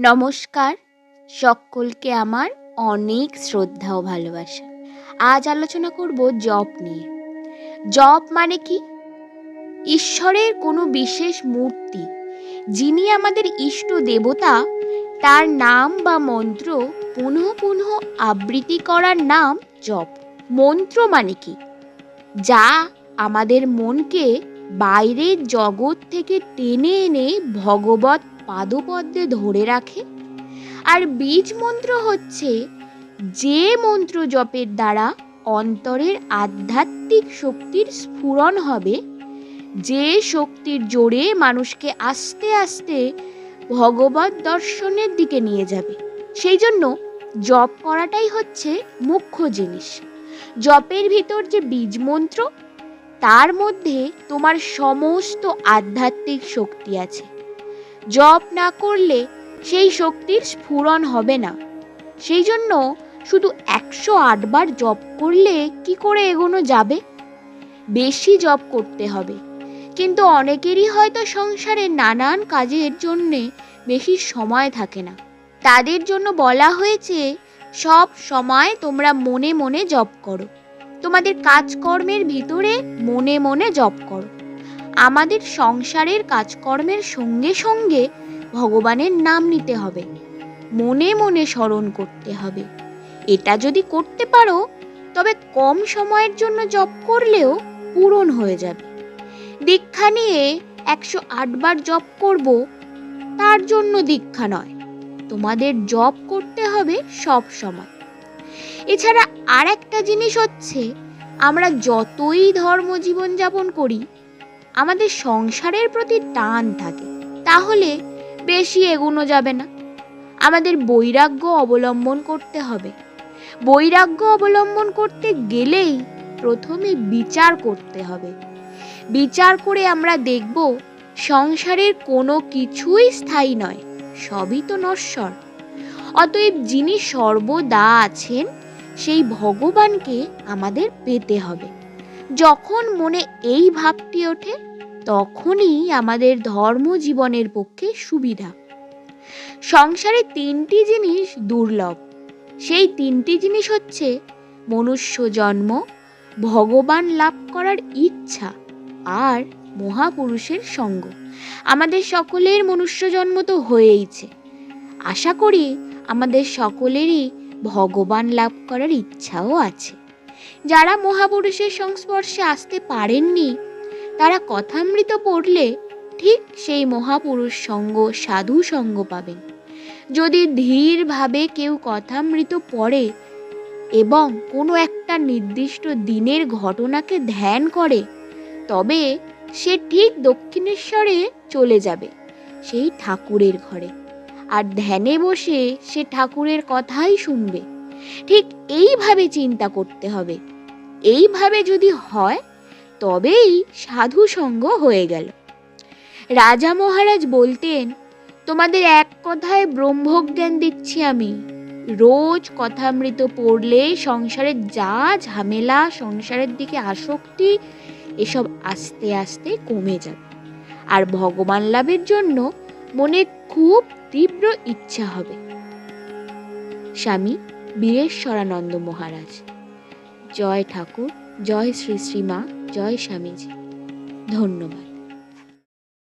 নমস্কার। সকলকে আমার অনেক শ্রদ্ধা ও ভালোবাসা। আজ আলোচনা করব জপ নিয়ে। জপ মানে কি? ঈশ্বরের কোনো বিশেষ মূর্তি, যিনি আমাদের ইষ্ট দেবতা, তার নাম বা মন্ত্র পুনঃ পুনঃ আবৃত্তি করার নাম জপ। মন্ত্র মানে কি? যা আমাদের মনকে বাইরের জগৎ থেকে টেনে এনে ভগবত পাদপদ্মে ধরে রাখে। আর বীজ মন্ত্র হচ্ছে, যে মন্ত্র জপের দ্বারা অন্তরের আধ্যাত্মিক শক্তির স্ফুরণ হবে, যে শক্তির জোরে মানুষকে আস্তে আস্তে ভগবত দর্শনের দিকে নিয়ে যাবে। সেই জন্য জপ করাটাই হচ্ছে মুখ্য জিনিস। জপের ভিতর যে বীজ মন্ত্র, তার মধ্যে তোমার সমস্ত আধ্যাত্মিক শক্তি আছে। জপ না করলে সেই শক্তির স্ফুরণ হবে না। সেই জন্য শুধু একশো আটবার জপ করলে কি করে এগোনো যাবে? বেশি জপ করতে হবে। কিন্তু অনেকেরই হয়তো সংসারে নানান কাজের জন্যে বেশি সময় থাকে না। তাদের জন্য বলা হয়েছে, সব সময় তোমরা মনে মনে জপ করো। তোমাদের কাজকর্মের ভিতরে মনে মনে জপ করো। আমাদের সংসারের কাজকর্মের সঙ্গে সঙ্গে ভগবানের নাম নিতে হবে। মনে মনে স্মরণ করতে হবে। এটা যদি করতে পারো, তবে কম সময়ের জন্য জপ করলেও পূরণ হয়ে যাবে। দীক্ষা নিয়ে একশো আটবার জপ করব, তার জন্য দীক্ষা নয়। তোমাদের জপ করতে হবে সব সময়। এছাড়া আর একটা জিনিস হচ্ছে, আমরা যতই ধর্ম জীবন যাপন করি আমাদের সংসারের প্রতি টান থাকে, তাহলে বেশি এগোনো যাবে না। আমাদের বৈরাগ্য অবলম্বন করতে হবে। বৈরাগ্য অবলম্বন করতে গেলেই প্রথমে বিচার করতে হবে। বিচার করে আমরা দেখব সংসারের কোনো কিছুই স্থায়ী নয়, সবই তো নশ্বর। অতএব যিনি সর্বদা আছেন, সেই ভগবানকে আমাদের পেতে হবে। যখন মনে এই ভাবটি ওঠে তখনই আমাদের ধর্ম জীবনের পক্ষে সুবিধা। সংসারে তিনটি জিনিস দুর্লভ। সেই তিনটি জিনিস হচ্ছে মনুষ্য জন্ম, ভগবান লাভ করার ইচ্ছা আর মহাপুরুষের সঙ্গ। আমাদের সকলের মনুষ্য জন্ম তো হয়েইছে। আশা করি আমাদের সকলেরই ভগবান লাভ করার ইচ্ছাও আছে। যারা মহাপুরুষের সংস্পর্শে আসতে পারেননি তারা কথামৃত পড়লে ঠিক সেই মহাপুরুষ সঙ্গ, সাধু সঙ্গ পাবেন যদি ধীরভাবে কেউ কথামৃত পড়ে এবং কোনো একটা নির্দিষ্ট দিনের ঘটনাকে ধ্যান করে, তবে সে ঠিক দক্ষিণেশ্বরে চলে যাবে, সেই ঠাকুরের ঘরে। আর ধ্যানে বসে সে ঠাকুরের কথাই শুনবে। ঠিক এইভাবে চিন্তা করতে হবে। এইভাবে যদি হয় তবেই সাধু সঙ্গ হয়ে গেল। রাজা মহারাজ বলতেন, তোমাদের এক কথায় ব্রহ্মজ্ঞান দিচ্ছি আমি। রোজ কথামৃত পড়লে সংসারের যা ঝামেলা, সংসারের দিকে আসক্তি, এসব আস্তে আস্তে কমে যাবে। আর ভগবান লাভের জন্য মনে খুব তীব্র ইচ্ছা হবে। স্বামী বীরেশ্বরানন্দ মহারাজ, জয় ঠাকুর, জয় শ্রী শ্রী মা জয় স্বামীজি। ধন্যবাদ।